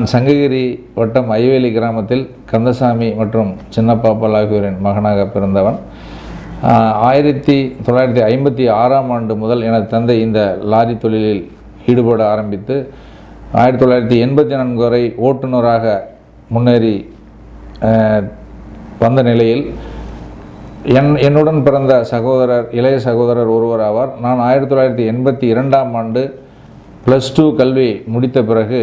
நான் சங்ககிரி வட்டம் ஐவேலி கிராமத்தில் கந்தசாமி மற்றும் சின்னப்பாப்பால் ஆகியோரின் மகனாக பிறந்தவன். ஆயிரத்தி தொள்ளாயிரத்தி ஐம்பத்தி ஆறாம் ஆண்டு முதல் எனது தந்தை இந்த லாரி தொழிலில் ஈடுபட ஆரம்பித்து ஆயிரத்தி தொள்ளாயிரத்தி எண்பத்தி நான்கு வரை ஓட்டுநராக முன்னேறி வந்த நிலையில் என் என்னுடன் பிறந்த சகோதரர் இளைய சகோதரர் ஒருவர் ஆவார். நான் ஆயிரத்தி தொள்ளாயிரத்தி எண்பத்தி இரண்டாம் ஆண்டு ப்ளஸ் டூ கல்வி முடித்த பிறகு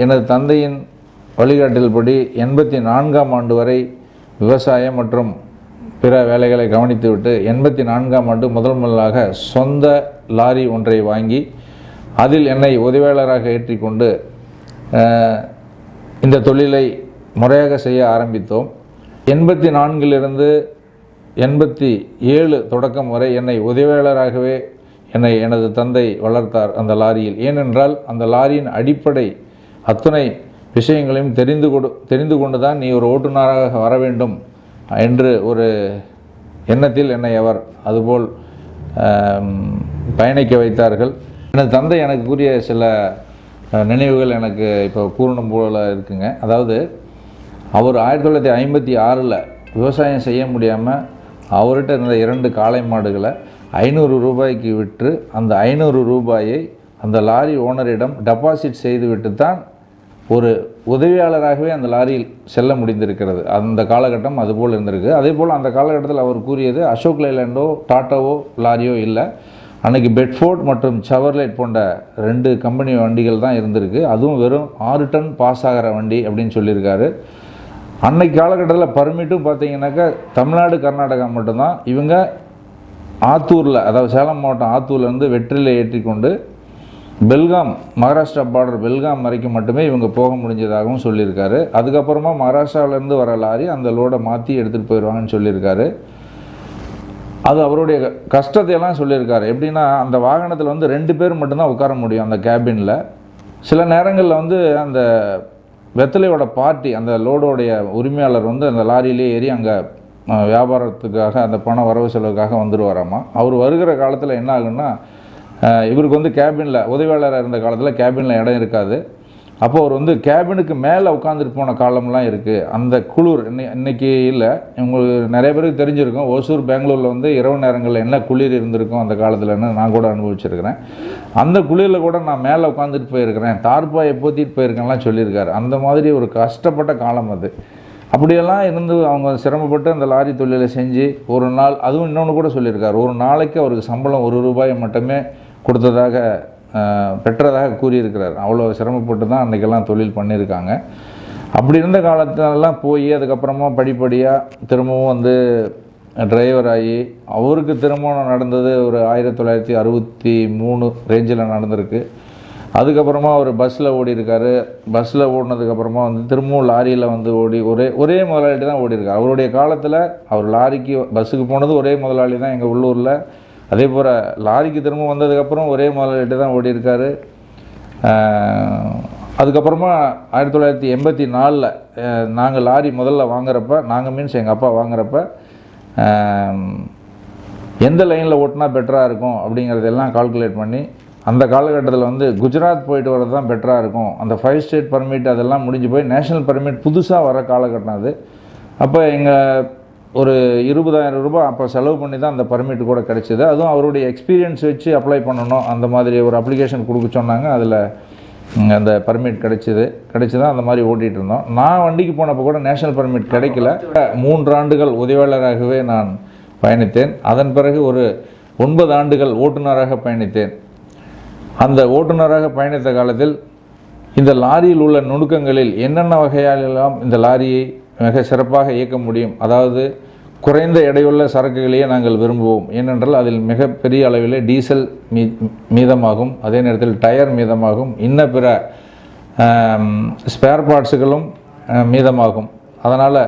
எனது தந்தையின் வழிகாட்டல்படி எண்பத்தி நான்காம் ஆண்டு வரை விவசாயம் மற்றும் பிற வேலைகளை கவனித்துவிட்டு எண்பத்தி நான்காம் ஆண்டு முதல் முதலாக சொந்த லாரி ஒன்றை வாங்கி அதில் என்னை உதவியாளராக ஏற்றிக்கொண்டு இந்த தொழிலை முறையாக செய்ய ஆரம்பித்தோம். எண்பத்தி நான்கிலிருந்து எண்பத்தி ஏழு தொடக்கம் வரை என்னை உதவியாளராகவே என்னை எனது தந்தை வளர்த்தார் அந்த லாரியில். ஏனென்றால் அந்த லாரியின் அடிப்படை அத்தனை விஷயங்களையும் தெரிந்து கொடு தெரிந்து கொண்டு தான் நீ ஒரு ஓட்டுநராக வர வேண்டும் என்று ஒரு எண்ணத்தில் என்னை அவர் அதுபோல் பயணிக்க வைத்தார்கள். எனது தந்தை எனக்கு கூறிய சில நினைவுகள் எனக்கு இப்போ கூறணும் போல இருக்குங்க. அதாவது அவர் ஆயிரத்தி தொள்ளாயிரத்தி ஐம்பத்தி ஆறில் விவசாயம் செய்ய முடியாமல் அவர்கிட்ட இருந்த இரண்டு காளை மாடுகளை ஐநூறு ரூபாய்க்கு விற்று அந்த ஐநூறு ரூபாயை அந்த லாரி ஓனரிடம் டெபாசிட் செய்துவிட்டு தான் ஒரு உதவியாளராகவே அந்த லாரியில் செல்ல முடிந்திருக்கிறது. அந்த காலகட்டம் அதுபோல் இருந்திருக்கு. அதே போல் அந்த காலகட்டத்தில் அவர் கூறியது அசோக் லைலாண்டோ டாட்டாவோ லாரியோ இல்லை. அன்னைக்கு பெட்ஃபோர்ட் மற்றும் சவர்லைட் போன்ற ரெண்டு கம்பெனி வண்டிகள் தான் இருந்திருக்கு. அதுவும் வெறும் ஆறு டன் பாஸ் ஆகிற வண்டி அப்படின்னு சொல்லியிருக்காரு. அன்னைக்கு காலகட்டத்தில் பர்மிட்டும் பார்த்தீங்கன்னாக்கா தமிழ்நாடு கர்நாடகா மட்டும்தான். இவங்க ஆத்தூரில் அதாவது சேலம் மாவட்டம் ஆத்தூர்லேருந்து வெற்றிலை ஏற்றி கொண்டு பெல்காம் மகாராஷ்டிரா பார்டர் பெல்காம் வரைக்கும் மட்டுமே இவங்க போக முடிஞ்சதாகவும் சொல்லியிருக்காரு. அதுக்கப்புறமா மகாராஷ்டிராவிலேருந்து வர லாரி அந்த லோடை மாற்றி எடுத்துகிட்டு போயிடுவாங்கன்னு சொல்லியிருக்காரு. அது அவருடைய கஷ்டத்தையெல்லாம் சொல்லியிருக்காரு. எப்படின்னா அந்த வாகனத்தில் வந்து ரெண்டு பேர் மட்டும்தான் உட்கார முடியும் அந்த கேபினில் சில நேரங்களில் வந்து அந்த வெத்தலையோட பார்ட்டி அந்த லோடோடைய உரிமையாளர் வந்து அந்த லாரியிலே ஏறி அங்கே வியாபாரத்துக்காக அந்த பண வரவு செலவுக்காக வந்துடுவாராமா அவர் வருகிற காலத்தில் என்ன ஆகுன்னா இவருக்கு வந்து கேபினில் உதவியாளராக இருந்த காலத்தில் கேபினில் இடம் இருக்காது. அப்போ அவர் வந்து கேபினுக்கு மேலே உட்காந்துட்டு போன காலம்லாம் இருக்குது அந்த குளிர் இன்னை இன்னைக்கு இல்லை. உங்களுக்கு நிறைய பேருக்கு தெரிஞ்சிருக்கும். ஓசூர் பெங்களூரில் வந்து இரவு நேரங்களில் என்ன குளிர் இருந்திருக்கும் அந்த காலத்தில்னு நான் கூட அனுபவிச்சிருக்கிறேன். அந்த குளிரில் கூட நான் மேலே உட்காந்துட்டு போயிருக்கிறேன். தார்பாயை போத்திட்டு போயிருக்கேன்லாம் சொல்லியிருக்காரு. அந்த மாதிரி ஒரு கஷ்டப்பட்ட காலம் அது. அப்படியெல்லாம் இருந்து அவங்க சிரமப்பட்டு அந்த லாரி தொழிலை செஞ்சு ஒரு நாள் அதுவும் இன்னொன்று கூட சொல்லியிருக்காரு. ஒரு நாளைக்கு அவருக்கு சம்பளம் ஒரு ரூபாய் மட்டுமே கொடுத்ததாக பெற்றதாக கூறியிருக்கிறார். அவ்வளோ சிரமப்பட்டு தான் அன்றைக்கெல்லாம் தொழில் பண்ணியிருக்காங்க. அப்படி இருந்த காலத்திலலாம் போய் அதுக்கப்புறமா படிப்படியாக திரும்பவும் வந்து டிரைவர் ஆகி அவருக்கு திருமணம் நடந்தது ஒரு ஆயிரத்தி தொள்ளாயிரத்தி அறுபத்தி மூணு ரேஞ்சில் நடந்திருக்கு. அதுக்கப்புறமா அவர் பஸ்ஸில் ஓடி இருக்காரு பஸ்ஸில் ஓடினதுக்கப்புறமா வந்து திரும்பவும் லாரியில் வந்து ஓடி ஒரே ஒரே முதலாளி தான் ஓடியிருக்காரு. அவருடைய காலத்தில் அவர் லாரிக்கு பஸ்ஸுக்கு போனது ஒரே முதலாளி தான் எங்கள் உள்ளூரில். அதே போல் லாரிக்கு திரும்ப வந்ததுக்கப்புறம் ஒரே முதலாளிட்டு தான் ஓடியிருக்காரு. அதுக்கப்புறமா ஆயிரத்தி தொள்ளாயிரத்தி எண்பத்தி நாலில் நாங்கள் லாரி முதல்ல வாங்குறப்ப நாங்கள் மீன்ஸ் எங்கள் அப்பா வாங்குறப்ப எந்த லைனில் ஓட்டினா பெட்டராக இருக்கும் அப்படிங்கிறதெல்லாம் கால்குலேட் பண்ணி அந்த காலகட்டத்தில் வந்து குஜராத் போயிட்டு வர்றது தான் பெட்டராக இருக்கும். அந்த ஃபைவ் ஸ்டேட் பர்மிட் அதெல்லாம் முடிஞ்சு போய் நேஷனல் பர்மிட் புதுசாக வர காலகட்டம் அது. அப்போ எங்கள் ஒரு இருபதாயிரம் ரூபாய் அப்போ செலவு பண்ணி தான் அந்த பர்மிட் கூட கிடச்சிது. அதுவும் அவருடைய எக்ஸ்பீரியன்ஸ் வச்சு அப்ளை பண்ணணும். அந்த மாதிரி ஒரு அப்ளிகேஷன் கொடுக்க சொன்னாங்க. அதில் அந்த பர்மிட் கிடச்சிது. கிடச்சி தான் அந்த மாதிரி ஓட்டிகிட்டு இருந்தோம். நான் வண்டிக்கு போனப்போ கூட நேஷனல் பர்மிட் கிடைக்கல. மூன்று ஆண்டுகள் உதவியாளராகவே நான் பயணித்தேன். அதன் பிறகு ஒரு ஒன்பது ஆண்டுகள் ஓட்டுநராக பயணித்தேன். அந்த ஓட்டுநராக பயணித்த காலத்தில் இந்த லாரியில் உள்ள நுணுக்கங்களில் என்னென்ன வகையாலெல்லாம் இந்த லாரியை மிக சிறப்பாக இயக்க முடியும். அதாவது குறைந்த எடையுள்ள சரக்குகளையே நாங்கள் விரும்புவோம். ஏனென்றால் அதில் மிகப்பெரிய அளவிலே டீசல் மீ மீதமாகும். அதே நேரத்தில் டயர் மீதமாகும். இன்ன பிற ஸ்பேர் பார்ட்ஸுகளும் மீதமாகும். அதனால்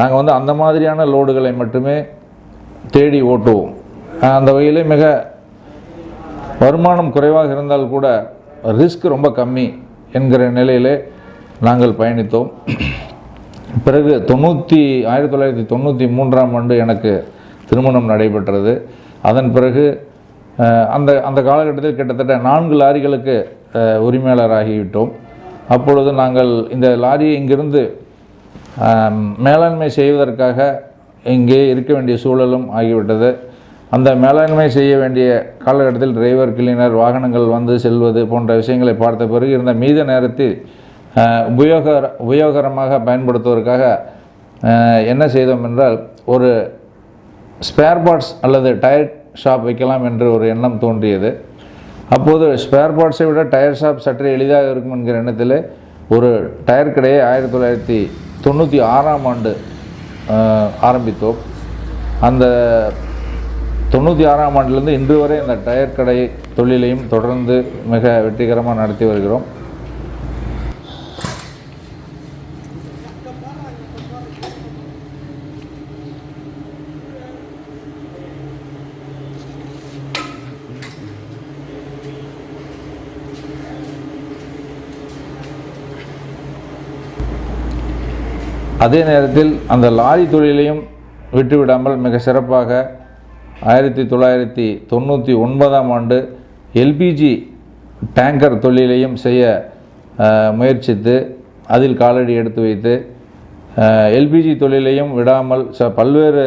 நாங்கள் வந்து அந்த மாதிரியான லோடுகளை மட்டுமே தேடி ஓட்டுவோம். அந்த வகையிலே மிக வருமானம் குறைவாக இருந்தால் கூட ரிஸ்க் ரொம்ப கம்மி என்கிற நிலையிலே நாங்கள் பயணித்தோம். பிறகு தொண்ணூற்றி ஆயிரத்தி தொள்ளாயிரத்தி தொண்ணூற்றி மூன்றாம் ஆண்டு எனக்கு திருமணம் நடைபெற்றது. அதன் பிறகு அந்த அந்த காலகட்டத்தில் கிட்டத்தட்ட நான்கு லாரிகளுக்கு உரிமையாளராகிவிட்டோம். அப்பொழுது நாங்கள் இந்த லாரியை இங்கிருந்து மேலாண்மை செய்வதற்காக இங்கே இருக்க வேண்டிய சூழலும் ஆகிவிட்டது. அந்த மேலாண்மை செய்ய வேண்டிய காலகட்டத்தில் டிரைவர் கிளீனர் வாகனங்கள் வந்து செல்வது போன்ற விஷயங்களை பார்த்த பிறகு இருந்த மீத நேரத்தில் உபயோக உபயோகரமாக பயன்படுத்துவதற்காக என்ன செய்தோம் என்றால் ஒரு ஸ்பேர் பார்ட்ஸ் அல்லது டயர் ஷாப் வைக்கலாம் என்று ஒரு எண்ணம் தோன்றியது. அப்போது ஸ்பேர் பார்ட்ஸை விட டயர் ஷாப் சற்று எளிதாக இருக்கும் என்கிற எண்ணத்தில் ஒரு டயர் கடையை ஆயிரத்தி தொள்ளாயிரத்தி தொண்ணூற்றி ஆறாம் ஆண்டு ஆரம்பித்தோம். அந்த தொண்ணூற்றி ஆறாம் ஆண்டிலிருந்து இன்று வரை இந்த டயர் கடை தொழிலையும் தொடர்ந்து மிக வெற்றிகரமாக நடத்தி வருகிறோம். அதே நேரத்தில் அந்த லாரி தொழிலையும் விட்டுவிடாமல் மிக சிறப்பாக ஆயிரத்தி தொள்ளாயிரத்தி தொண்ணூற்றி ஒன்பதாம் ஆண்டு எல்பிஜி டேங்கர் தொழிலையும் செய்ய முயற்சித்து அதில் காலடி எடுத்து வைத்து எல்பிஜி தொழிலையும் விடாமல் ச பல்வேறு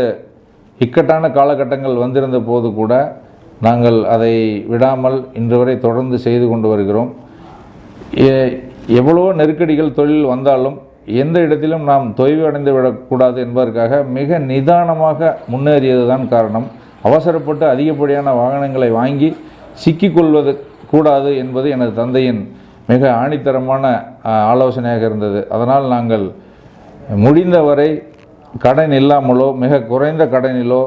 இக்கட்டான காலகட்டங்கள் வந்திருந்த போது கூட நாங்கள் அதை விடாமல் இன்று வரை தொடர்ந்து செய்து கொண்டு வருகிறோம். எவ்வளோ நெருக்கடிகள் தொழில் வந்தாலும் எந்த இடத்திலும் நாம் தொய்வு அடைந்து விடக்கூடாது என்பதற்காக மிக நிதானமாக முன்னேறியது தான் காரணம். அவசரப்பட்டு அதிகப்படியான வாகனங்களை வாங்கி சிக்கிக்கொள்வது கூடாது என்பது எனது தந்தையின் மிக ஆணித்தரமான ஆலோசனையாக இருந்தது. அதனால் நாங்கள் முடிந்தவரை கடன் இல்லாமலோ மிக குறைந்த கடனிலோ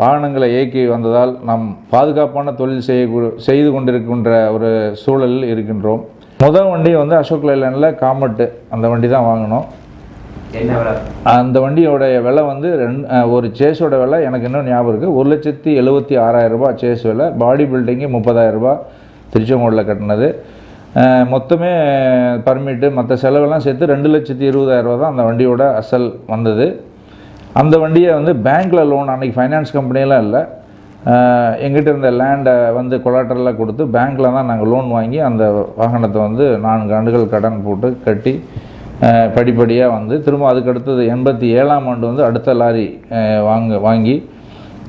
வாகனங்களை இயக்கி வந்ததால் நாம் பாதுகாப்பான தொழில் செய்ய செய்து கொண்டிருக்கின்ற ஒரு சூழலில் இருக்கின்றோம். முதல் வண்டி வந்து அசோக் லைலாண்டில் காமெட்டு. அந்த வண்டி தான் வாங்கினோம். அந்த வண்டியோடைய விலை வந்து ரெண்டு ஒரு சேஸோட விலை எனக்கு இன்னும் ஞாபகம் இருக்குது ஒரு லட்சத்தி எழுபத்தி ஆறாயிரம் ரூபாய் சேஸ் விலை. பாடி பில்டிங்கு முப்பதாயிரம் ரூபாய் திருச்செங்கோடில் கட்டினது. மொத்தமே பர்மிட்டு மற்ற செலவெல்லாம் சேர்த்து ரெண்டு லட்சத்தி இருபதாயிரம் ரூபா தான் அந்த வண்டியோட அசல் வந்தது. அந்த வண்டியை வந்து பேங்க்கில் லோன் அன்றைக்கி ஃபைனான்ஸ் கம்பெனியெலாம் இல்லை. எங்கிட்ட இருந்த லேண்டை வந்து கொலாட்டரெலாம் கொடுத்து பேங்க்கில் தான் நாங்கள் லோன் வாங்கி அந்த வாகனத்தை வந்து நான்கு ஆண்டுகள் கடன் போட்டு கட்டி படிப்படியாக வந்து திரும்ப அதுக்கு அடுத்தது எண்பத்தி ஏழாம் ஆண்டு வந்து அடுத்த லாரி வாங்க வாங்கி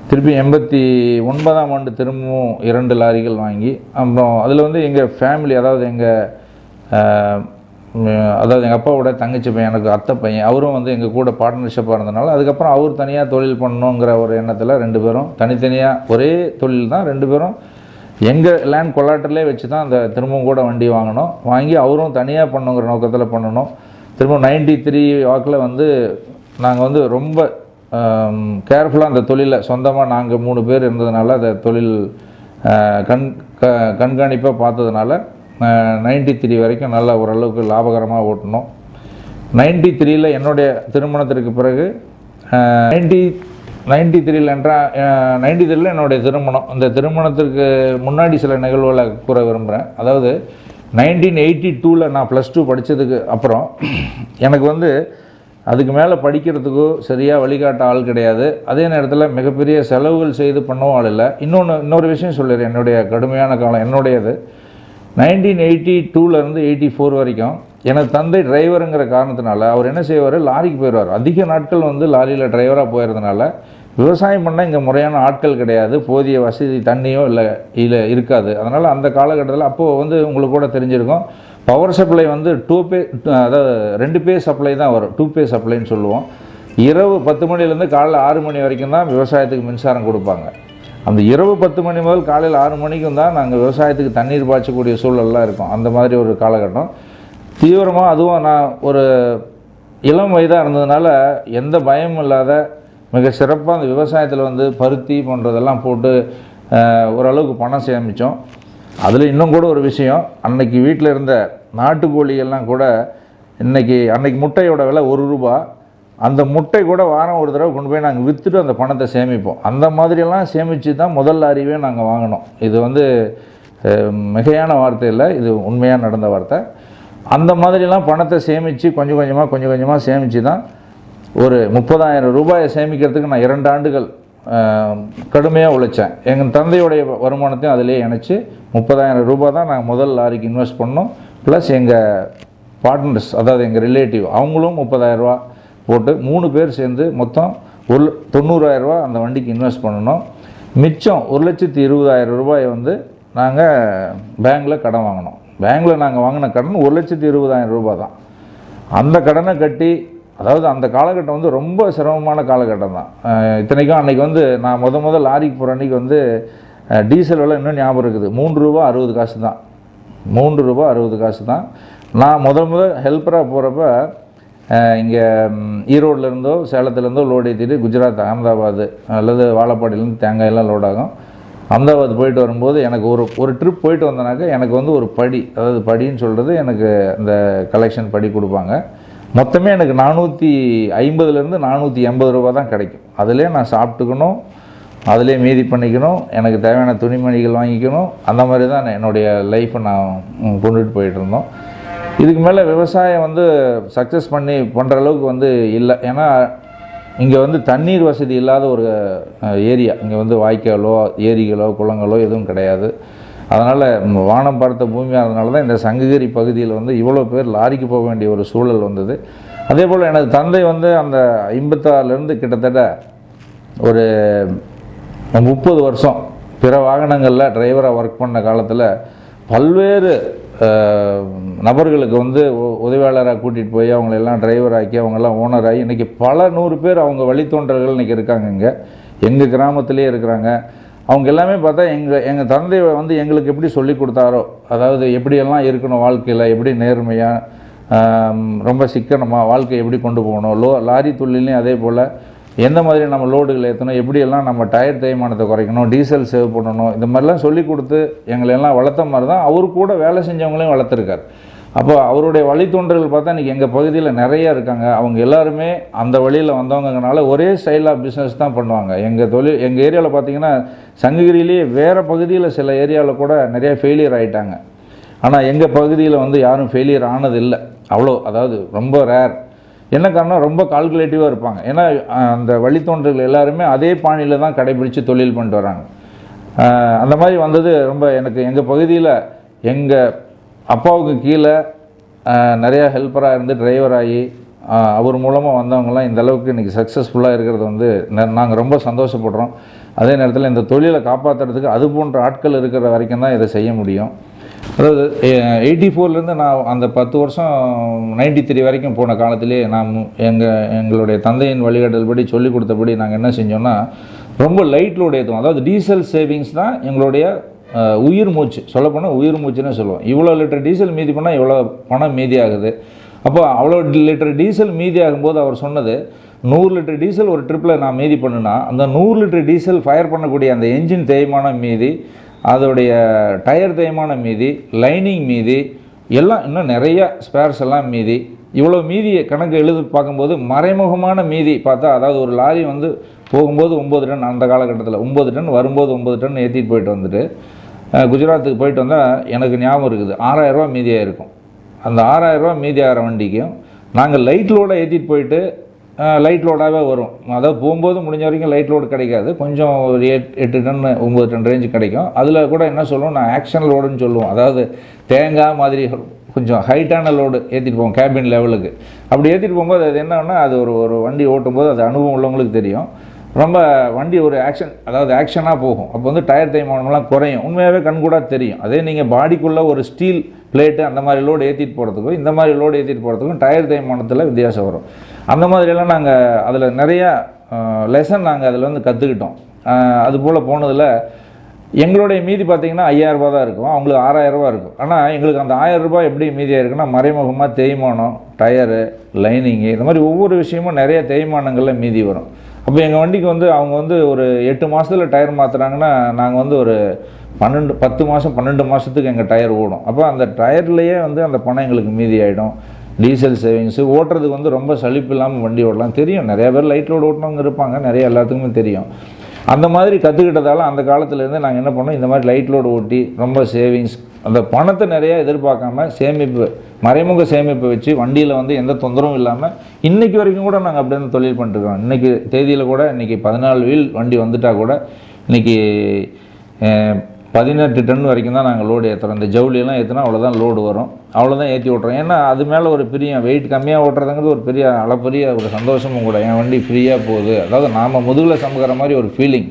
திருப்பி எண்பத்தி ஒன்பதாம் ஆண்டு திரும்பவும் இரண்டு லாரிகள் வாங்கி அப்புறம் அதில் வந்து எங்கள் ஃபேமிலி அதாவது எங்கள் அதாவது எங்கள் அப்பாவோட தங்கச்சி பையன் எனக்கு அத்தை பையன் அவரும் வந்து எங்கள் கூட பார்ட்னர்ஷிப்பாக இருந்தனால அதுக்கப்புறம் அவர் தனியாக தொழில் பண்ணணுங்கிற ஒரு எண்ணத்தில் ரெண்டு பேரும் தனித்தனியாக ஒரே தொழில் தான் ரெண்டு பேரும். எங்கள் லேண்ட் கொள்ளாட்டிலே வச்சு தான் அந்த திரும்பவும் கூட வண்டி வாங்கினோம் வாங்கி அவரும் தனியாக பண்ணுங்கிற நோக்கத்தில் பண்ணணும். திரும்ப நைன்டி த்ரீ வாக்கில் வந்து நாங்கள் வந்து ரொம்ப கேர்ஃபுல்லாக அந்த தொழிலை சொந்தமாக நாங்கள் மூணு பேர் இருந்ததுனால அந்த தொழில் கண் க கண்காணிப்பாக பார்த்ததுனால நைன்டி த்ரீ வரைக்கும் நல்லா ஓரளவுக்கு லாபகரமாக ஓட்டினோம் நைன்டி த்ரீயில் என்னுடைய திருமணத்திற்கு பிறகு நைன்டி நைன்டி த்ரீல என்றால் நைன்டி த்ரீல என்னுடைய திருமணம். இந்த திருமணத்திற்கு முன்னாடி சில நிகழ்வுகளை கூற விரும்புகிறேன் அதாவது நைன்டீன் எயிட்டி டூவில் நான் ப்ளஸ் டூ படித்ததுக்கு அப்புறம் எனக்கு வந்து அதுக்கு மேலே படிக்கிறதுக்கோ சரியாக வழிகாட்ட ஆள் கிடையாது. அதே நேரத்தில் மிகப்பெரிய செலவுகள் செய்து பண்ணவும் ஆள் இல்லை. இன்னொன்று இன்னொரு விஷயம் சொல்லிடுறேன். என்னுடைய கடுமையான காலம் என்னுடையது. நைன்டீன் எயிட்டி டூலேருந்து எயிட்டி ஃபோர் வரைக்கும் எனது தந்தை டிரைவருங்கிற காரணத்தினால அவர் என்ன செய்வார்? லாரிக்கு போயிடுவார். அதிக நாட்கள் வந்து லாரியில் டிரைவராக போயிருந்தனால விவசாயம் பண்ண இங்கே முறையான ஆட்கள் கிடையாது. போதிய வசதி தண்ணியோ இல்லை இல்லை இருக்காது. அதனால் அந்த காலகட்டத்தில் அப்போது வந்து உங்களுக்கு கூட தெரிஞ்சிருக்கும். பவர் சப்ளை வந்து டூ பே அதாவது ரெண்டு பே சப்ளை தான் வரும். டூ பே சப்ளைன்னு சொல்லுவோம். இரவு பத்து மணிலேருந்து காலைல ஆறு மணி வரைக்கும் தான் விவசாயத்துக்கு மின்சாரம் கொடுப்பாங்க. அந்த இரவு பத்து மணி முதல் காலையில் ஆறு மணிக்கும் தான் நாங்கள் விவசாயத்துக்கு தண்ணீர் பாய்ச்சக்கூடிய சூழல்லாம் இருக்கும். அந்த மாதிரி ஒரு காலகட்டம். தீவிரமாக அதுவும் நான் ஒரு இளம் வயதாக இருந்ததுனால எந்த பயமும் இல்லாத மிக சிறப்பாக அந்த விவசாயத்தில் வந்து பருத்தி போன்றதெல்லாம் போட்டு ஓரளவுக்கு பணம் சேமித்தோம் அதில் இன்னும் கூட ஒரு விஷயம் அன்னைக்கு வீட்டில் இருந்த நாட்டுக்கோழியெல்லாம் கூட இன்றைக்கி அன்னைக்கு முட்டையோட விலை ஒரு ரூபா அந்த முட்டை கூட வாரம் ஒரு தடவை கொண்டு போய் நாங்கள் விற்றுட்டு அந்த பணத்தை சேமிப்போம். அந்த மாதிரியெல்லாம் சேமித்து தான் முதல் லாரிவே நாங்கள் வாங்கினோம். இது வந்து மிகையான வார்த்தை இல்லை இது உண்மையாக நடந்த வார்த்தை. அந்த மாதிரிலாம் பணத்தை சேமித்து கொஞ்சம் கொஞ்சமாக கொஞ்சம் கொஞ்சமாக சேமித்து தான் ஒரு முப்பதாயிரம் ரூபாயை சேமிக்கிறதுக்கு நான் இரண்டு ஆண்டுகள் கடுமையாக உழைச்சேன். எங்கள் தந்தையுடைய வருமானத்தையும் அதிலே இணைச்சி முப்பதாயிரம் ரூபாய் தான் நாங்கள் முதல் லாரிக்கு இன்வெஸ்ட் பண்ணோம். ப்ளஸ் எங்கள் பார்ட்னர்ஸ் அதாவது எங்கள் ரிலேட்டிவ் அவங்களும் முப்பதாயிரரூபா போட்டு மூணு பேர் சேர்ந்து மொத்தம் ஒரு தொண்ணூறாயிரரூபா அந்த வண்டிக்கு இன்வெஸ்ட் பண்ணணும். மிச்சம் ஒரு லட்சத்தி இருபதாயிரம் ரூபாயை வந்து நாங்கள் பேங்க்கில் கடன் வாங்கினோம். பேங்க்கில் நாங்கள் வாங்கின கடன் ஒரு லட்சத்தி இருபதாயிரம் ரூபாய் தான். அந்த கடனை கட்டி அதாவது அந்த காலகட்டம் வந்து ரொம்ப சிரமமான காலகட்டம் தான். இத்தனைக்கும் அன்றைக்கி வந்து நான் முத முத லாரிக்கு போகிற அன்னைக்கு வந்து டீசல் விலை இன்னும் ஞாபகம் இருக்குது. மூன்று ரூபா அறுபது காசு தான். மூன்று ரூபா அறுபது காசு தான். நான் முத முத ஹெல்ப்பராக போகிறப்ப இங்கே ஈரோட்லேருந்தோ சேலத்துலேருந்தோ லோடு ஏற்றிட்டு குஜராத் அகமதாபாத் அல்லது வாழப்பாடியிலேருந்து தேங்காயெல்லாம் லோட் ஆகும். அகமதாபாத் போயிட்டு வரும்போது எனக்கு ஒரு ஒரு ட்ரிப் போயிட்டு வந்தனாக்க எனக்கு வந்து ஒரு படி அதாவது படின்னு சொல்கிறது எனக்கு அந்த கலெக்ஷன் படி கொடுப்பாங்க. மொத்தமே எனக்கு நானூற்றி ஐம்பதுலேருந்து நானூற்றி எண்பது ரூபா தான் கிடைக்கும். அதிலே நான் சாப்பிட்டுக்கணும் அதிலே மீதி பண்ணிக்கணும் எனக்கு தேவையான துணிமணிகள் வாங்கிக்கணும் அந்த மாதிரி தான் என்னுடைய லைஃப்பை நான் கொண்டுட்டு போயிட்டு இருந்தோம். இதுக்கு மேலே விவசாயம் வந்து சக்ஸஸ் பண்ணி பண்ணுற அளவுக்கு வந்து இல்லை. ஏன்னா இங்கே வந்து தண்ணீர் வசதி இல்லாத ஒரு ஏரியா. இங்கே வந்து வாய்க்காலோ ஏரிகளோ குளங்களோ எதுவும் கிடையாது. அதனால் வானம் பார்த்த பூமியாக அதனால தான் இந்த சங்ககிரி பகுதியில் வந்து இவ்வளோ பேர் லாரிக்கு போக வேண்டிய ஒரு சூழல் வந்தது. அதே போல் எனது தந்தை வந்து அந்த ஐம்பத்தாறுலேருந்து கிட்டத்தட்ட ஒரு முப்பது வருஷம் பிற வாகனங்களில் டிரைவராக ஒர்க் பண்ண காலத்தில் பல்வேறு நபர்களுக்கு வந்து உதவியாளராக கூட்டிகிட்டு போய் அவங்களெல்லாம் டிரைவர் ஆக்கி அவங்கெல்லாம் ஓனர் ஆகி இன்றைக்கி பல நூறு பேர் அவங்க வழித்தோன்றர்கள் இன்றைக்கி இருக்காங்க இங்கே. எங்கள் கிராமத்திலே இருக்கிறாங்க. அவங்க எல்லாமே பார்த்தா எங்கள் எங்கள் தந்தை வந்து எங்களுக்கு எப்படி சொல்லி கொடுத்தாரோ அதாவது எப்படியெல்லாம் இருக்கணும் வாழ்க்கையில் எப்படி நேர்மையாக ரொம்ப சிக்கனமாக வாழ்க்கையை எப்படி கொண்டு போகணும் லோ லாரி தொழிலையும் அதே போல் எந்த மாதிரி நம்ம லோடுகள் ஏற்றணும் எப்படியெல்லாம் நம்ம டயர் தேய்மானத்தை குறைக்கணும் டீசல் சேவ் பண்ணணும் இந்த மாதிரிலாம் சொல்லி கொடுத்து எங்களை எல்லாம் வளர்த்த மாதிரி தான் அவர் கூட வேலை செஞ்சவங்களையும் வளர்த்துருக்கார். அப்போ அவருடைய வழித்தோன்றல்கள் பார்த்தா இன்றைக்கி எங்கள் பகுதியில் நிறைய இருக்காங்க. அவங்க எல்லாருமே அந்த வழியில் வந்தவங்கனால ஒரே ஸ்டைல் ஆஃப் பிஸ்னஸ் தான் பண்ணுவாங்க. எங்கள் தொழில் எங்கள் ஏரியாவில் பார்த்தீங்கன்னா சங்ககிரியிலேயே வேறு பகுதியில் சில ஏரியாவில் கூட நிறைய ஃபெயிலியர் ஆகிட்டாங்க ஆனால் எங்கள் பகுதியில் வந்து யாரும் ஃபெயிலியர் ஆனது இல்லை அவ்வளோ அதாவது ரொம்ப ரேர் என்ன காரணம் ரொம்ப கால்குலேட்டிவாக இருப்பாங்க. ஏன்னா அந்த வழித்தோன்றல் எல்லாருமே அதே பாணியில் தான் கடைபிடிச்சு தொழில் பண்ணிட்டு வராங்க. அந்த மாதிரி வந்தது ரொம்ப எனக்கு எங்கள் பகுதியில் எங்கள் அப்பாவுக்கு கீழே நிறையா ஹெல்ப்பராக இருந்து டிரைவராகி அவர் மூலமாக வந்தவங்கலாம் இந்த அளவுக்கு இன்றைக்கி சக்ஸஸ்ஃபுல்லாக இருக்கிறது வந்து நாங்கள் ரொம்ப சந்தோஷப்படுறோம். அதே நேரத்தில் இந்த தொழிலை காப்பாற்றுறதுக்கு அது போன்ற ஆட்கள் இருக்கிற வரைக்கும் தான் இதை செய்ய முடியும். அதாவது எயிட்டி ஃபோர்லேருந்து நான் அந்த பத்து வருஷம் நைன்டி த்ரீ வரைக்கும் போன காலத்திலே நான் எங்கள் எங்களுடைய தந்தையின் வழிகாட்டல்படி சொல்லிக் கொடுத்தபடி நாங்கள் என்ன செஞ்சோம்னா ரொம்ப லைட்லோட ஏற்றுவோம் அதாவது டீசல் சேவிங்ஸ் தான் எங்களுடைய உயிர் மூச்சு. சொல்லப்போனால் உயிர் மூச்சுன்னு சொல்லுவோம். இவ்வளோ லிட்டர் டீசல் மீதி பண்ணால் இவ்வளோ பணம் மீதி ஆகுது. அப்போ அவ்வளோ லிட்டர் டீசல் மீதி ஆகும்போது அவர் சொன்னது நூறு லிட்டர் டீசல் ஒரு ட்ரிப்பில் நான் மீதி பண்ணுனா அந்த நூறு லிட்டர் டீசல் ஃபயர் பண்ணக்கூடிய அந்த என்ஜின் தேய்மானம் மீதி அதோடைய டயர் தேய்மானம் மீதி லைனிங் மீதி எல்லாம் இன்னும் நிறைய ஸ்பேர்ஸ் எல்லாம் மீதி. இவ்வளோ மீதியை கணக்கு எழுதி பார்க்கும்போது மறைமுகமான மீதி பார்த்தா அதாவது ஒரு லாரி வந்து போகும்போது ஒம்பது டன் அந்த காலகட்டத்தில் ஒம்பது டன் வரும்போது ஒம்பது டன் ஏற்றிட்டு போயிட்டு வந்துட்டு குஜராத்துக்கு போயிட்டு வந்தால் எனக்கு ஞாபகம் இருக்குது. ஆறாயிரரூவா மீதியாக இருக்கும். அந்த ஆறாயிரரூவா மீதி ஆகிற வண்டிக்கும் நாங்கள் லைட் லோடாக ஏற்றிட்டு போயிட்டு லைட் லோடாகவே வரும். அதாவது போகும்போது முடிஞ்ச வரைக்கும் லைட் லோடு கிடைக்காது. கொஞ்சம் ஒரு எட் எட்டு டன் ஒம்பது டன் ரேஞ்சு கிடைக்கும். அதில் கூட என்ன சொல்லுவோம்? நான் ஆக்ஷன் லோடுன்னு சொல்லுவோம். அதாவது தேங்காய் மாதிரி கொஞ்சம் ஹைட்டான லோடு ஏற்றிட்டு போவோம் கேபின் லெவலுக்கு அப்படி ஏற்றிட்டு போகும்போது அது என்னன்னா அது ஒரு ஒரு வண்டி ஓட்டும்போது அது அனுபவம் உள்ளவங்களுக்கு தெரியும். ரொம்ப வண்டி ஒரு ஆக்ஷன் அதாவது ஆக்ஷனாக போகும். அப்போ வந்து டயர் தேய்மானம்லாம் குறையும். உண்மையாகவே கண்கூடாக தெரியும். அதே நீங்கள் பாடிக்குள்ளே ஒரு ஸ்டீல் பிளேட்டு அந்த மாதிரி லோடு ஏற்றிட்டு போகிறதுக்கும் இந்த மாதிரி லோடு ஏற்றிட்டு போகிறதுக்கும் டயர் தேய்மானத்தில் வித்தியாசம் வரும். அந்த மாதிரியெல்லாம் நாங்கள் அதில் நிறையா லெசன் நாங்கள் அதில் வந்து கற்றுக்கிட்டோம் அதுபோல் போனதில் எங்களுடைய மீதி பார்த்தீங்கன்னா ஐயாயிரம் தான் இருக்கும். அவங்களுக்கு ஆறாயிரம் ரூபாய் இருக்கும். ஆனால் எங்களுக்கு அந்த ஆயிரரூபா எப்படி மீதியாக இருக்குன்னா மறைமுகமாக தேய்மானம் டயரு லைனிங்கு இந்த மாதிரி ஒவ்வொரு விஷயமும் நிறைய தேய்மானங்களில் மீதி வரும். அப்போ எங்கள் வண்டிக்கு வந்து அவங்க வந்து ஒரு எட்டு மாதத்தில் டயர் மாற்றுறாங்கன்னா நாங்கள் வந்து ஒரு பன்னெண்டு பத்து மாதம் பன்னெண்டு மாதத்துக்கு எங்கள் டயர் ஓடும். அப்போ அந்த டயர்லேயே வந்து அந்த பணம் எங்களுக்கு மீதி ஆகிடும் டீசல் சேவிங்ஸு ஓட்டுறதுக்கு வந்து ரொம்ப சலிப்பு இல்லாமல் வண்டி ஓடலாம் தெரியும் நிறையா பேர் லைட் லோடு ஓட்டினவங்க இருப்பாங்க நிறைய எல்லாத்துக்குமே தெரியும். அந்த மாதிரி கற்றுக்கிட்டதால அந்த காலத்துலேருந்து நாங்கள் என்ன பண்ணோம் இந்த மாதிரி லைட் லோடு ஓட்டி ரொம்ப சேவிங்ஸ் அந்த பணத்தை நிறையா எதிர்பார்க்காம சேமிப்பு மறைமுக சேமிப்பை வச்சு வண்டியில் வந்து எந்த தொந்தரவும் இல்லாமல் இன்றைக்கி வரைக்கும் கூட நாங்கள் அப்படி தான் தொழில் பண்ணிட்டுருக்கோம். இன்றைக்கி தேதியில் கூட இன்றைக்கி பதினாலு வீல் வண்டி வந்துட்டால் கூட இன்றைக்கி பதினெட்டு டன் வரைக்கும் தான் நாங்கள் லோடு ஏற்றுறோம் இந்த ஜவுளியெல்லாம் ஏற்றினா அவ்வளோதான் லோடு வரும். அவ்வளோதான் ஏற்றி ஓட்டுறோம். ஏன்னா அது மேலே ஒரு பெரிய வெயிட் கம்மியாக ஓட்டுறதுங்கிறது ஒரு பெரிய அளப்பரிய ஒரு சந்தோஷமும் கூட. என் வண்டி ஃப்ரீயாக போகுது. அதாவது நாம் முதுகில் சமுக்கிற மாதிரி ஒரு ஃபீலிங்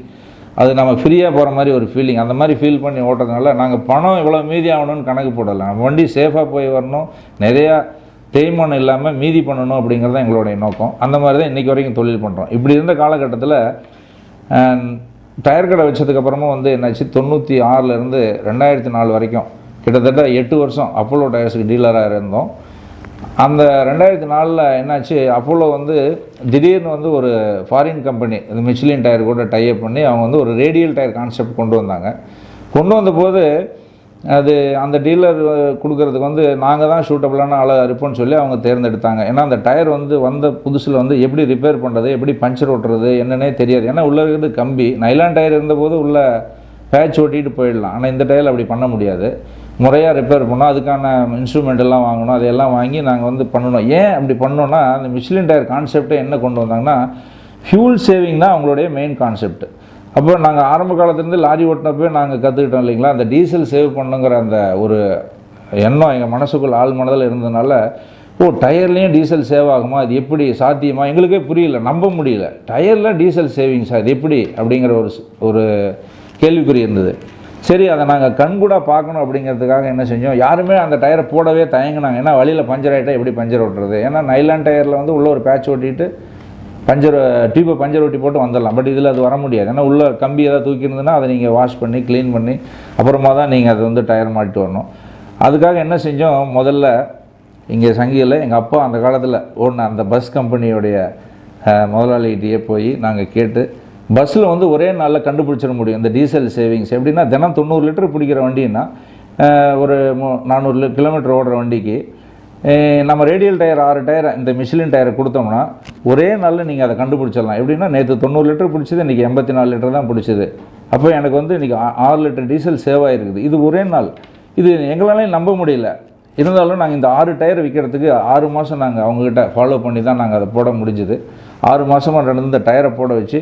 அது நம்ம ஃப்ரீயாக போகிற மாதிரி ஒரு ஃபீலிங் அந்த மாதிரி ஃபீல் பண்ணி ஓட்டுறதுனால நாங்கள் பணம் இவ்வளோ மீதி ஆகணும்னு கணக்கு போடலை. நம்ம வண்டி சேஃபாக போய் வரணும். நிறையா தேய்மானம் இல்லாமல் மீதி பண்ணணும் அப்படிங்கிறது தான் எங்களுடைய நோக்கம். அந்த மாதிரி தான் இன்றைக்கி வரைக்கும் தொழில் பண்ணுறோம் இப்படி இருந்த காலகட்டத்தில் டயர் கடை வச்சதுக்கப்புறமா வந்து என்னாச்சு? தொண்ணூற்றி ஆறுலேருந்து ரெண்டாயிரத்தி நாலு வரைக்கும். கிட்டத்தட்ட எட்டு வருஷம் அப்போலோ டயர்ஸுக்கு டீலராக இருந்தோம். அந்த ரெண்டாயிரத்தி நாலில் என்னாச்சு? அப்போலோ வந்து திடீர்னு வந்து ஒரு ஃபாரின் கம்பெனி இந்த மிச்சிலின் டயர் கூட டைப் பண்ணி அவங்க வந்து ஒரு ரேடியல் டயர் கான்செப்ட் கொண்டு வந்தாங்க. கொண்டு வந்தபோது அது அந்த டீலர் கொடுக்கறதுக்கு வந்து நாங்கள் தான் ஷூட்டபிளான ஆளாக இருப்போம்னு சொல்லி அவங்க தேர்ந்தெடுத்தாங்க. ஏன்னா அந்த டயர் வந்து வந்த புதுசில் வந்து எப்படி ரிப்பேர் பண்ணுறது எப்படி பஞ்சர் ஓட்டுறது என்னன்னே தெரியாது. ஏன்னா உள்ளே இருக்கிறது கம்பி. நைலான் டயர் இருந்தபோது உள்ள பேட்ச் ஓட்டிட்டு போயிடலாம். ஆனால் இந்த டயர் அப்படி பண்ண முடியாது. முறையாக ரிப்பேர் பண்ணோம் அதுக்கான இன்ஸ்ட்ருமெண்ட் எல்லாம் வாங்கணும். அதையெல்லாம் வாங்கி நாங்கள் வந்து பண்ணணும். ஏன் அப்படி பண்ணோன்னா அந்த மிஷிலின் டயர் கான்செப்டை என்ன கொண்டு வந்தாங்கன்னா ஃபியூல் சேவிங் தான் அவங்களுடைய மெயின் கான்செப்ட் அப்போ நாங்கள் ஆரம்ப காலத்துலேருந்து லாரி ஓட்டினப்போ நாங்கள் கற்றுக்கிட்டோம் இல்லைங்களா? அந்த டீசல் சேவ் பண்ணுங்கிற அந்த ஒரு எண்ணம் எங்கள் மனசுக்குள் ஆள் மனதில் இருந்ததுனால ஓ டயர்லேயும் டீசல் சேவ் ஆகுமா? அது எப்படி சாத்தியமா? எங்களுக்கே புரியல நம்ப முடியல. டயரில் டீசல் சேவிங்ஸ் அது எப்படி? அப்படிங்கிற ஒரு ஸ்- ஒரு கேள்விக்குறி இருந்தது. சரி அதை நாங்கள் கண்கூடாக பார்க்கணும் அப்படிங்கிறதுக்காக என்ன செஞ்சோம்? யாருமே அந்த டயரை போடவே தயங்கினாங்க. ஏன்னா வழியில் பஞ்சர் ஆகிட்டா எப்படி பஞ்சர் ஓட்டுறது? ஏன்னா நைலான் டயரில் வந்து உள்ள ஒரு பேட்ச் ஓட்டிட்டு பஞ்சர் டியூப்பை பஞ்சர் ஒட்டி போட்டு வந்துடலாம். பட் இதில் அது வர முடியாது. ஏன்னா உள்ள கம்பி ஏதாவது தூக்கியிருந்ததுன்னா அதை நீங்கள் வாஷ் பண்ணி க்ளீன் பண்ணி அப்புறமா தான் நீங்கள் அதை வந்து டயர் மாட்டிட்டு வரணும். அதுக்காக என்ன செஞ்சோம்? முதல்ல இங்கே சங்கியில் எங்கள் அப்பா அந்த காலத்தில் ஓடின அந்த பஸ் கம்பெனியோடைய அஹ், முதலாளிகிட்டயே போய் நாங்கள் கேட்டு பஸ்ஸில் வந்து ஒரே நாளில் கண்டுபிடிச்சிட முடியும். இந்த டீசல் சேவிங்ஸ் எப்படின்னா தினம் தொண்ணூறு லிட்டர் பிடிக்கிற வண்டின்னா ஒரு நானூறு கிலோமீட்டர் ஓடுற வண்டிக்கு நம்ம ரேடியல் டயர் ஆறு டயர் இந்த மிஷிலின் டயரை கொடுத்தோம்னா ஒரே நாளில் நீங்கள் அதை கண்டுபிடிச்சிடலாம். எப்படின்னா நேற்று தொண்ணூறு லிட்டர் பிடிச்சது இன்றைக்கி எண்பத்தி நாலு லிட்டர் தான் பிடிச்சது. அப்போ எனக்கு வந்து இன்றைக்கி ஆறு லிட்டர் டீசல் சேவ் ஆகிருக்குது இது ஒரே நாள். இது எங்களாலையும் நம்ப முடியல. இருந்தாலும் நாங்கள் இந்த ஆறு டயர் விற்கிறதுக்கு ஆறு மாதம் நாங்கள் அவங்கக்கிட்ட ஃபாலோ பண்ணி தான் நாங்கள் அதை போட முடிஞ்சுது. ஆறு மாதமாக நடந்து இந்த டயரை போட வச்சு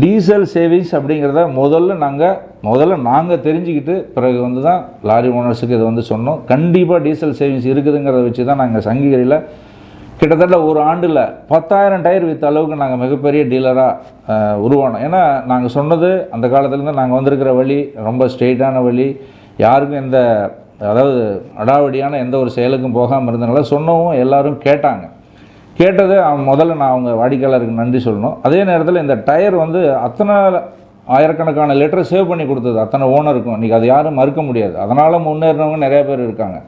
டீசல் சேவிங்ஸ் அப்படிங்கிறத முதல்ல நாங்கள் முதல்ல நாங்கள் தெரிஞ்சுக்கிட்டு பிறகு வந்து தான் லாரி ஓனர்ஸுக்கு இதை வந்து சொன்னோம். கண்டிப்பாக டீசல் சேவிங்ஸ் இருக்குதுங்கிறத வச்சு தான் நாங்கள் சங்ககிரியில் கிட்டத்தட்ட ஒரு ஆண்டில் பத்தாயிரம் டயர் விற்ற அளவுக்கு நாங்கள் மிகப்பெரிய டீலராக உருவானோம். ஏன்னா நாங்கள் சொன்னது அந்த காலத்துலேருந்து நாங்கள் வந்திருக்கிற வழி ரொம்ப ஸ்ட்ரெயிட்டான வழி யாருக்கும் எந்த அதாவது அடாவடியான எந்த ஒரு செயலுக்கும் போகாமல் இருந்தனால சொன்னவும் எல்லோரும் கேட்டாங்க. கேட்டது முதல்ல நான் அவங்க வாடிக்கையாளருக்கு நன்றி சொல்லணும். அதே நேரத்தில் இந்த டயர் வந்து அத்தனை ஆயிரக்கணக்கான லிட்டர் சேவ் பண்ணி கொடுத்தது அத்தனை ஓனருக்கும். இன்றைக்கி அது யாரும் மறுக்க முடியாது. அதனால் முன்னேறினவங்க நிறையா பேர் இருக்காங்க.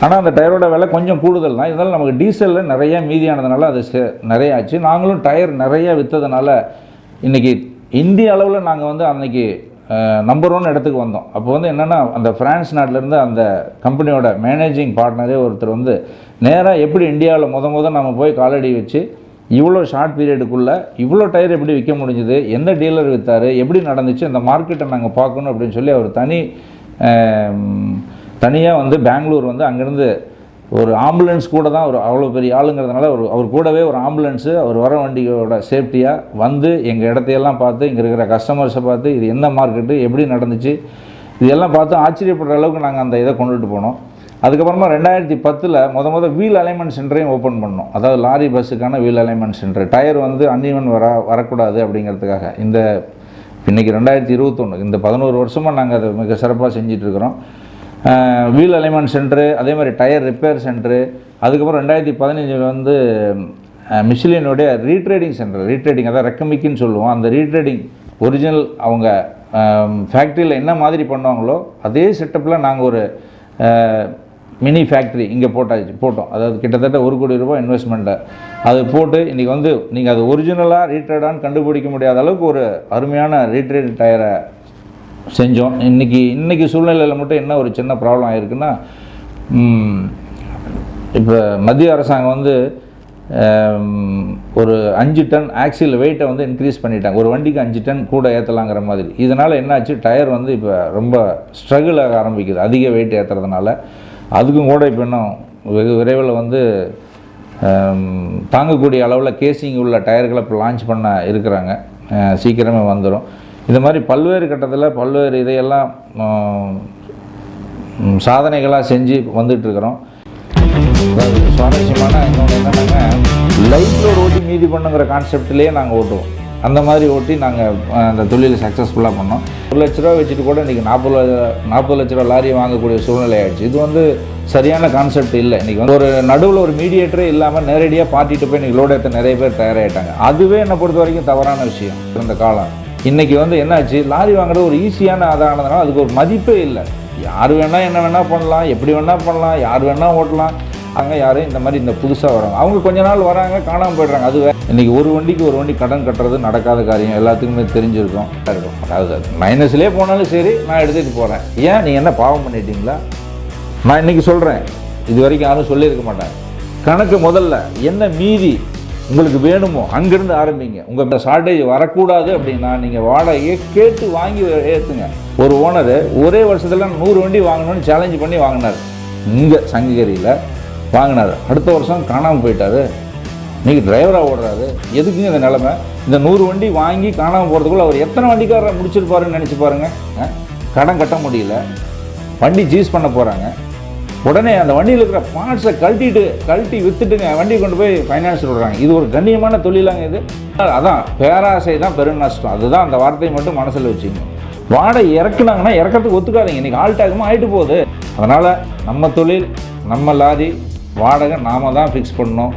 ஆனால் அந்த டயரோட விலை கொஞ்சம் கூடுதல் தான் இருந்தாலும் நமக்கு டீசலில் நிறைய மீதியானதுனால அது சே- நிறைய ஆச்சு. நாங்களும் டயர் நிறைய விற்றதுனால இன்றைக்கி இந்திய அளவில் நாங்கள் வந்து அன்னைக்கு நம்பர் ஒன் இடத்துக்கு வந்தோம். அப்போ வந்து என்னென்னா அந்த ஃப்ரான்ஸ் நாட்டிலேருந்து அந்த கம்பெனியோட மேனேஜிங் பார்ட்னரே ஒருத்தர் வந்து நேராக எப்படி இந்தியாவில் முத முத நம்ம போய் காலடி வச்சு இவ்வளோ ஷார்ட் பீரியடுக்குள்ளே இவ்வளோ டயர் எப்படி விற்க முடிஞ்சுது எந்த டீலர் விற்றாரு எப்படி நடந்துச்சு அந்த மார்க்கெட்டை நாங்கள் பார்க்கணும் அப்படின்னு சொல்லி அவர் தனி தனியாக வந்து பெங்களூர் வந்து அங்கேருந்து ஒரு ஆம்புலன்ஸ் கூட தான் ஒரு அவ்வளோ பெரிய ஆளுங்கிறதுனால ஒரு அவர் கூடவே ஒரு ஆம்புலன்ஸு அவர் வர வண்டியோட சேஃப்டியாக வந்து எங்கள் இடத்தையெல்லாம் பார்த்து இங்கே இருக்கிற கஸ்டமர்ஸை பார்த்து இது என்ன மார்க்கெட்டு எப்படி நடந்துச்சு இதெல்லாம் பார்த்து ஆச்சரியப்படுற அளவுக்கு நாங்கள் அந்த இதை கொண்டுட்டு போனோம். அதுக்கப்புறமா ரெண்டாயிரத்தி பத்தில் முத முத வீல் அலைன்மெண்ட் சென்டரையும் ஓப்பன் பண்ணோம். அதாவது லாரி பஸ்ஸுக்கான வீல் அலைன்மெண்ட் சென்டர் டயர் வந்து அன்இவன் வர வரக்கூடாது அப்படிங்கிறதுக்காக. இந்த இன்றைக்கி ரெண்டாயிரத்தி இருபத்தொன்று இந்த பதினோரு வருஷமாக நாங்கள் அதை மிக சிறப்பாக செஞ்சிட்ருக்கிறோம் வீல் அலைமெண்ட் சென்ட்ரு அதே மாதிரி டயர் ரிப்பேர் சென்ட்ரு. அதுக்கப்புறம் ரெண்டாயிரத்தி பதினஞ்சில் வந்து மிஷிலினுடைய ரீட்ரேடிங் சென்டர். ரீட்ரேடிங் அதாவது ரெக்கமிக்கின்னு சொல்லுவோம். அந்த ரீட்ரேடிங் ஒரிஜினல் அவங்க ஃபேக்ட்ரியில் என்ன மாதிரி பண்ணுவாங்களோ அதே செட்டப்பில் நாங்கள் ஒரு மினி ஃபேக்ட்ரி இங்கே போட்டாச்சு போட்டோம். அதாவது கிட்டத்தட்ட ஒரு கோடி ரூபாய் இன்வெஸ்ட்மெண்ட்டை. அது போட்டு இன்றைக்கி வந்து நீங்கள் அது ஒரிஜினலாக ரீட்ரேடான்னு கண்டுபிடிக்க முடியாத அளவுக்கு ஒரு அருமையான ரீட்ரேட் டயரை செஞ்சோம். இன்றைக்கி இன்றைக்கி சூழ்நிலையில் மட்டும் என்ன ஒரு சின்ன ப்ராப்ளம் ஆயிருக்குன்னா இப்போ மத்திய அரசாங்கம் வந்து ஒரு அஞ்சு டன் ஆக்சில் வெயிட்டை வந்து இன்க்ரீஸ் பண்ணிட்டாங்க. ஒரு வண்டிக்கு அஞ்சு டன் கூட ஏற்றலாங்கிற மாதிரி. இதனால் என்னாச்சு? டயர் வந்து இப்போ ரொம்ப ஸ்ட்ரகிள் ஆக ஆரம்பிக்குது. அதிக வெயிட் ஏற்றுறதுனால அதுக்கும் கூட இப்போ இன்னும் வெகு விரைவில் வந்து தாங்கக்கூடிய அளவில் கேசிங் உள்ள டயர்களை இப்போ லான்ச் பண்ண இருக்கிறாங்க. சீக்கிரமே வந்துடும் இந்த மாதிரி பல்வேறு கட்டத்தில் பல்வேறு இதையெல்லாம் சாதனைகளாக செஞ்சு வந்துட்டுருக்குறோம். அதாவது சுவாரஸ்யமான இன்னொன்று என்னென்னாங்க லைஃப்பில் ஒரு ஓட்டி மீதி பண்ணுங்கிற கான்செப்ட்லேயே நாங்கள் ஓட்டுவோம். அந்த மாதிரி ஓட்டி நாங்கள் அந்த தொழிலை சக்ஸஸ்ஃபுல்லாக பண்ணோம். ஒரு லட்ச ரூபா வச்சுட்டு கூட இன்றைக்கி நாற்பது நாற்பது லட்ச ரூபா லாரியை வாங்கக்கூடிய சூழ்நிலை ஆயிடுச்சு இது வந்து சரியான கான்செப்ட் இல்லை. இன்றைக்கி வந்து ஒரு நடுவில் ஒரு மீடியேட்டரே இல்லாமல் நேரடியாக பார்ட்டிட்டு போய் இன்றைக்கி லோடு ஏற்ற நிறைய பேர் தயாராகிட்டாங்க அதுவே என்னை பொறுத்த வரைக்கும் தவறான விஷயம். இந்த காலம். இன்றைக்கி வந்து என்னாச்சு? லாரி வாங்குறது ஒரு ஈஸியான ஆதானதுனால அதுக்கு ஒரு மதிப்பே இல்லை. யார் வேணால் என்ன வேணால் பண்ணலாம் எப்படி வேணால் பண்ணலாம் யார் வேணால் ஓட்டலாம். அங்கே யாரும் இந்த மாதிரி இந்த புதுசாக வராங்க அவங்க கொஞ்ச நாள் வராங்க காணாமல் போயிடுறாங்க. அதுவே இன்றைக்கி ஒரு வண்டிக்கு ஒரு வண்டி கடன் கட்டுறது நடக்காத காரியம். எல்லாத்துக்குமே தெரிஞ்சிருக்கும். இருக்கும். அதாவது மைனஸ்லேயே போனாலும் சரி நான் எடுத்துகிட்டு போகிறேன் ஏன்? நீங்கள் என்ன பாவம் பண்ணிட்டீங்களா? நான் இன்றைக்கி சொல்கிறேன் இது வரைக்கும் யாரும் சொல்லியிருக்க மாட்டேன் கணக்கு முதல்ல. என்ன மீதி? உங்களுக்கு வேணுமோ அங்கேருந்து ஆரம்பிங்க. உங்கள் ஷார்டேஜ் வரக்கூடாது அப்படின்னா நீங்கள் வாடகையை கேட்டு வாங்கி ஏற்றுங்க ஒரு ஓனர் ஒரே வருஷத்தில் நூறு வண்டி வாங்கணும்னு சேலஞ்ச் பண்ணி வாங்கினார். இங்கே சங்ககிரியில் வாங்கினார். அடுத்த வருஷம் காணாமல் போயிட்டாரு. இன்றைக்கி டிரைவராக ஓடுறாரு. எதுக்குங்க இந்த நிலமை? இந்த நூறு வண்டி வாங்கி காணாமல் போகிறதுக்குள்ள அவர் எத்தனை வண்டிக்காரரை முடிச்சிருப்பாருன்னு நினச்சி பாருங்கள் கடன் கட்ட முடியல. வண்டி சீஸ் பண்ண போகிறாங்க உடனே அந்த வண்டியில் இருக்கிற பார்ட்ஸை கழட்டிட்டு கழட்டி விற்றுட்டுங்க வண்டியை கொண்டு போய் ஃபைனான்ஸ் விடுறாங்க. இது ஒரு கண்ணியமான தொழிலாங்க இது. அதான் பேராசை தான் பெருநஷ்டம் அதுதான் அந்த வார்த்தையை மட்டும் மனசில் வச்சுக்கணும். வாடகை இறக்குனாங்கன்னா இறக்கிறதுக்கு ஒத்துக்காதீங்க. இன்றைக்கி ஆல்ட் ஆகிட்டு போகுது. அதனால் நம்ம தொழில் நம்ம லாரி வாடகை நாம தான் ஃபிக்ஸ் பண்ணணும்.